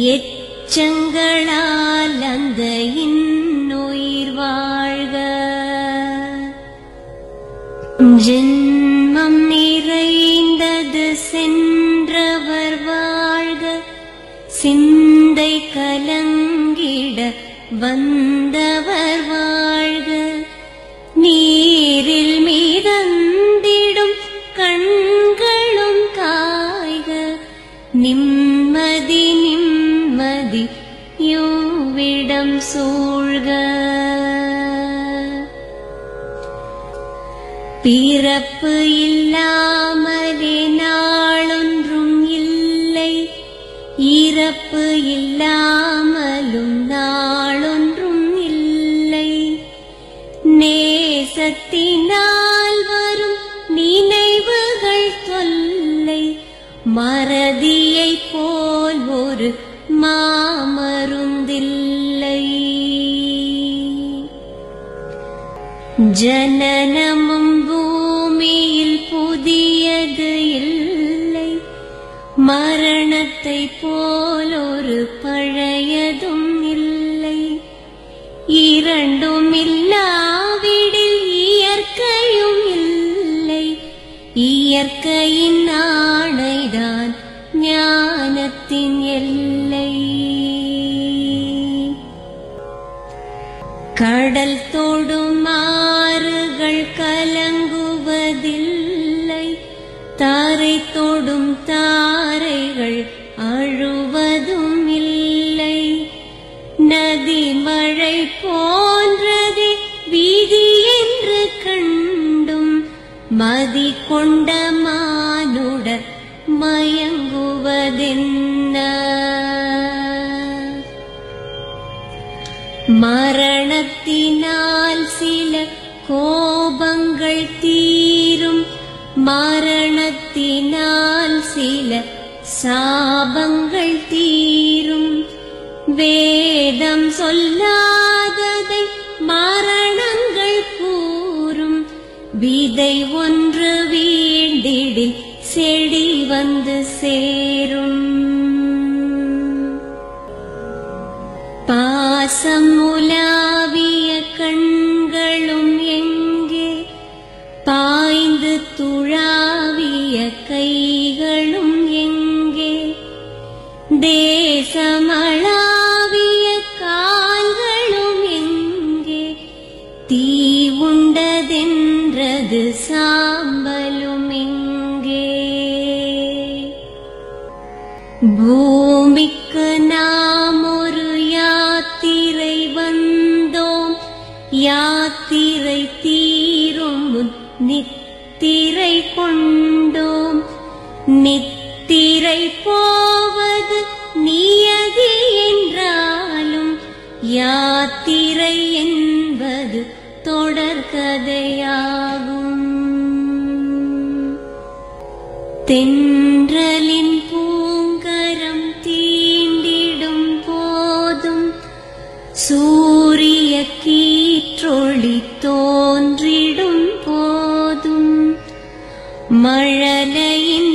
எச்சங்களால் அந்த இன்னுயிர் வாழ்க. ஜென்மம் நிறைந்தது சென்றவர் வாழ்க. சிந்தை கலங்கிட வந்தவர் சூழ்க. பிறப்பு இல்லாமலே நாளொன்றும் இல்லை. இறப்பு இல்லாமலும் நாளொன்றும் இல்லை. நேசத்தினால் வரும் நினைவுகள் தொல்லை. மறதி ஜனனமும் பூமியில் புதியது இல்லை. மரணத்தை போல் ஒரு தாரை தொடும் தாரைகள் அழுவதும் இல்லை. நதி மழை போன்றது வீதி என்று கண்டும் மதி கொண்ட மானுடர் மயங்குவதென்ன? மரணத்தினால் சில கோபங்கள் தீரும். மரணத்தினால் சில சாபங்கள் தீரும். வேதம் சொல்லாததை மரணங்கள் கூறும். விதை ஒன்று வீண்டிடில் செடி வந்து சேரும். பாசம் எனது சாம்பலும் இங்கே. பூமிக்கு நாம் ஒரு யாத்திரை வந்தோம். யாத்திரை தீரும் நித்திரை கொண்டோம். நித்திரை போவது நியதி என்றாலும் யாத்திரை என்பது தொடர்கதையா தென்றலின் பூங்கரம் தீண்டிடும் போதும் சூரிய கீற்றொளி தோன்றிடும் போதும். மழலையின்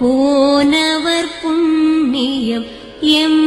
போனவர் புண்ணியம் எம்